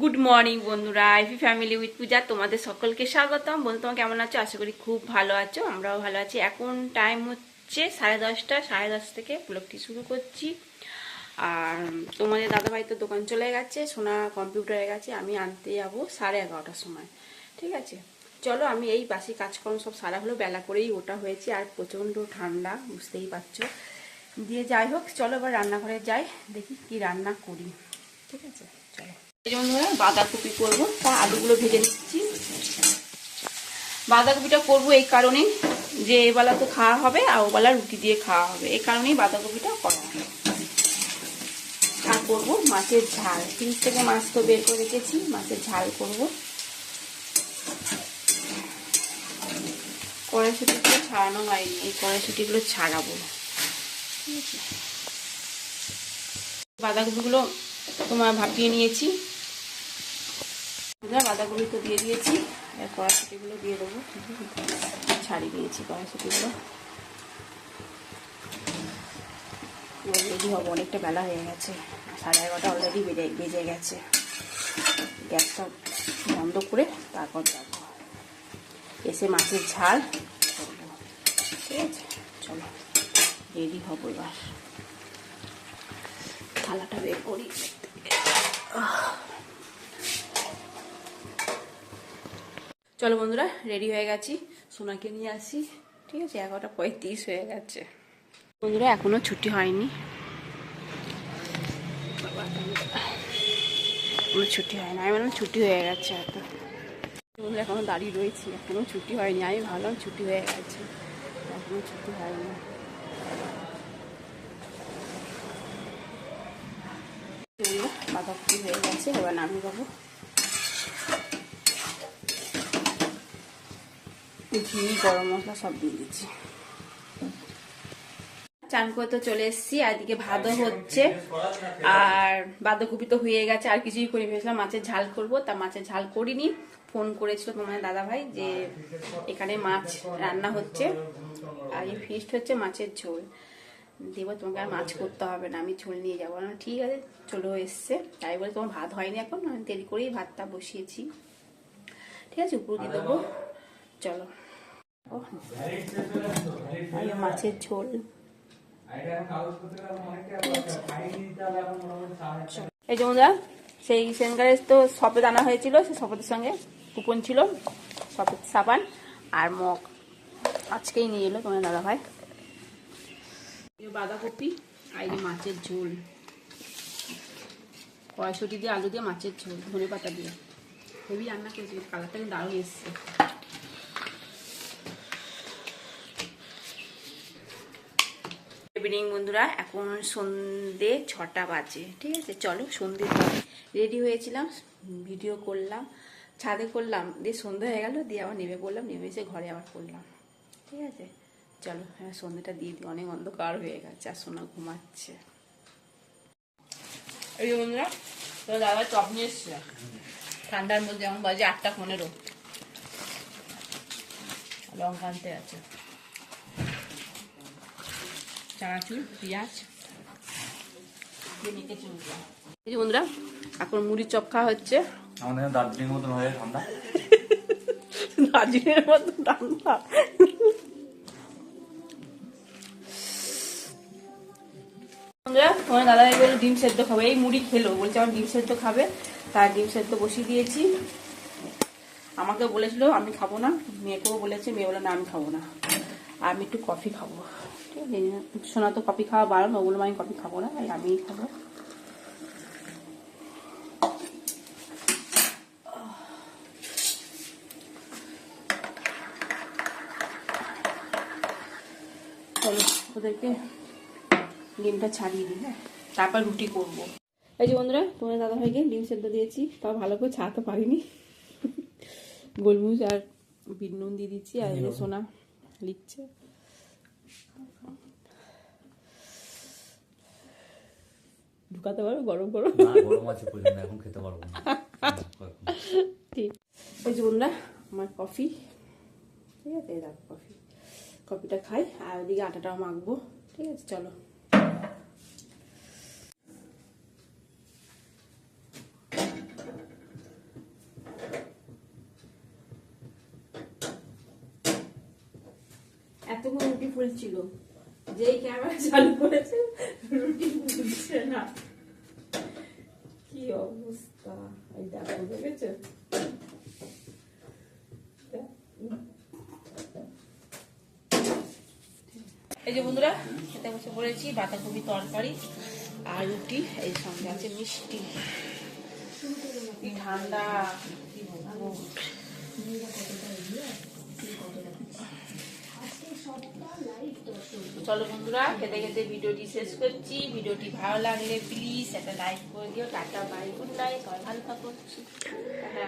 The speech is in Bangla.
গুড মর্নিং বন্ধুরা। আইভি ফ্যামিলি উইথ পূজা, তোমাদের সকলকে স্বাগতম। বন্ধু, তোমার কেমন আছো? আশা করি খুব ভালো আছো, আমরাও ভালো আছি। এখন টাইম হচ্ছে সাড়ে দশটা, সাড়ে দশ থেকে ব্লগটি শুরু করছি। আর তোমাদের দাদাভাই তো দোকান চলে গেছে, সোনা কম্পিউটারে গেছে, আমি আনতে যাব সাড়ে এগারোটার সময়। ঠিক আছে? চলো, আমি এই বাসি কাজকর্ম সব সারা হলো, বেলা করেই ওটা হয়েছে, আর প্রচণ্ড ঠান্ডা, বুঝতেই পারছ। দিয়ে যাই হোক, চলো এবার রান্নাঘরে যাই, দেখি কি রান্না করি। ঠিক আছে? চলো। যেমন ধরো বাঁধাকপি করব। তা আলুগুলো ভেজে নিচ্ছি। বাঁধাকপিটা করব এই কারণে যে এবেলা তো খাওয়া হবে আর ওবেলা রুটি দিয়ে খাওয়া হবে। এই কারণেই বাঁধাকপিটা করা হবে। আর করব মাছের ঝাল। ফ্রিজ থেকে মাছ তো বের করে রেখেছি, মাছের ঝাল করব। কড়াইশুটিগুলো ছাড়ানো হয়নি, এই কড়াইশুটিগুলো ছাড়াবো। বাঁধাকপিগুলো তোমার ভাপিয়ে নিয়েছি। এবার বাঁধাকপি তো দিয়ে দিয়েছি। আর কড়াইশুটিগুলো দিয়ে দেবো। ছাড়িয়ে দিয়েছি কড়াইশুটিগুলো। রেডি হব। অনেকটা বেলা হয়ে গেছে। সাড়ে এগারোটা অলরেডি বেজে বেজে গেছে। গ্যাসটা বন্ধ করে তারপর যাব। এসে মাছের ঝাল করব। ঠিক আছে? চলো, রেডি হব এবার। থালাটা বের করি। চলো বন্ধুরা রেডি হয়ে গেছি। সোনাকে নিয়ে আসি। ঠিক আছে, এগারোটা পঁয়ত্রিশ হয়ে গেছে। বন্ধুরা, এখনও ছুটি হয়নি। ছুটি হয় না আমি বললাম ছুটি হয়ে গেছে এত। বন্ধুরা, এখনও দাঁড়িয়ে রয়েছি। এখনও ছুটি হয়নি। আমি ভাবলাম ছুটি হয়ে গেছে। এখনও ছুটি হয়নি। বাঁধাকপি হয়ে গেছে। এবার নামিয়ে দেবো। ঘি গরম মশলা সব দিয়ে দিচ্ছি। চান করে তো চলে এসেছি আর এদিকে ভাতও হচ্ছে। আর বাঁধাকপি তো হয়ে গেছে আর কিছুই করি ভেবেছিলাম মাছের ঝাল করব তা মাছের ঝাল করিনি। ফোন করেছিল তোমার দাদা ভাই যে এখানে মাছ রান্না হচ্ছে। আর এই ফিস্ট হচ্ছে মাছের ঝোল। দেবো তোমাকে আর মাছ করতে হবে না আমি ঝোল নিয়ে যাব। না ঠিক আছে চলেও এসছে। তাই বলে তোমার ভাত হয়নি এখন আমি দেরি করেই ভাতটা বসিয়েছি। ঠিক আছে উপর দিয়ে দেবো। চলো। আর মাছের ঝোল। এই যেমন সেই সেনগারে তো সফেদ আনা হয়েছিল সেই সফেদের সঙ্গে কুপন ছিল সফেদ সাবান আর মগ। আজকেই নিয়ে এলো তোমার দাদা ভাই বাঁধাকপি আর এই মাছের ঝোল। কড়াইশুটি দিয়ে, আলু দিয়ে মাছের ঝোল ধনে পাতা দিয়ে। খুবই রান্না করেছি, কালারটা কিন্তু দারুণ এসছে। ইভিনিং বন্ধুরা। এখন সন্ধে ছটা বাজে, ঠিক আছে? চলো সন্ধে রেডি হয়েছিলাম ভিডিও করলাম, ছাদে করলাম, দিয়ে সন্ধে হয়ে গেল, দিয়ে আবার নেমে পড়লাম, নেমে এসে ঘরে আবার করলাম ঠিক আছে? চলো হ্যাঁ সন্ধেটা দিয়ে দিই, অনেক অন্ধকার হয়ে গেছে, আর সোনা ঘুমাচ্ছে। বন্ধুরা তো দাদা চপ নিয়ে এসছে। ঠান্ডার মধ্যে যেমন বাজে, আটটা পনেরো। লঙ্কা আনতে আছে। চানাচুর পেঁয়াজ। এই যে বন্ধুরা এখন চপ খাওয়া হচ্ছে। আমাদের দার্জিলিং মতন হয়ে ঠান্ডা। দার্জিলিংয়ের মতো ঠান্ডা। বন্ধুরা তোমার দাদা বলে ডিম সেদ্ধ খাবে। এই মুড়ি খেলো বলছে আমার ডিম সেদ্ধ খাবে। তার ডিম সেদ্ধ বসিয়ে দিয়েছি। আমাকে বলেছিল আমি খাব না। মেয়েকেও বলেছে মেয়ে বলে না আমি খাব না। আমি একটু কফি খাব। সোনা তো কফি খাওয়া বারণ ও বললাম আমি কফি খাব না তাই আমিই খাব। চলো ওদেরকে ডিমটা ছাড়িয়ে দিই হ্যাঁ তারপর রুটি করব। এই যে বন্ধুরা তোমার দাদা ভাইকে ডিম সেদ্ধ দিয়েছি তাও ভালো করে ছাড়াতে পারিনি। গোলমরিচ আর বিট নুন দিয়ে দিচ্ছি আর সোনা লিখছে। ঢুকাতে পারবে? গরম গরম গরম আছে পর্যন্ত এখন খেতে পারব ঠিক। এই যে বন্ধুরা আমার কফি ঠিক আছে এই দেখো কফি কফিটা খাই আর ওদিকে আটাটাও মাখবো। ঠিক আছে চলো। এতক্ষণ রুটি ফুলছিল। যেই ক্যামেরা চালু করেছে রুটি ফুলছে না। কি অবস্থা এই দেখো দেখেছ এই যে বন্ধুরা, খেতে বসে পড়েছি বাঁধাকপি তরকারি, আর রুটি, এই সঙ্গে আছে মিষ্টি। ঠান্ডা। চলো বন্ধুরা, খেতে খেতে ভিডিওটি শেষ করছি। ভিডিওটি ভালো লাগলে প্লিজ একটা লাইক করে দিও। টাটা বাই গুড নাইট ভালো থাকো। টাটা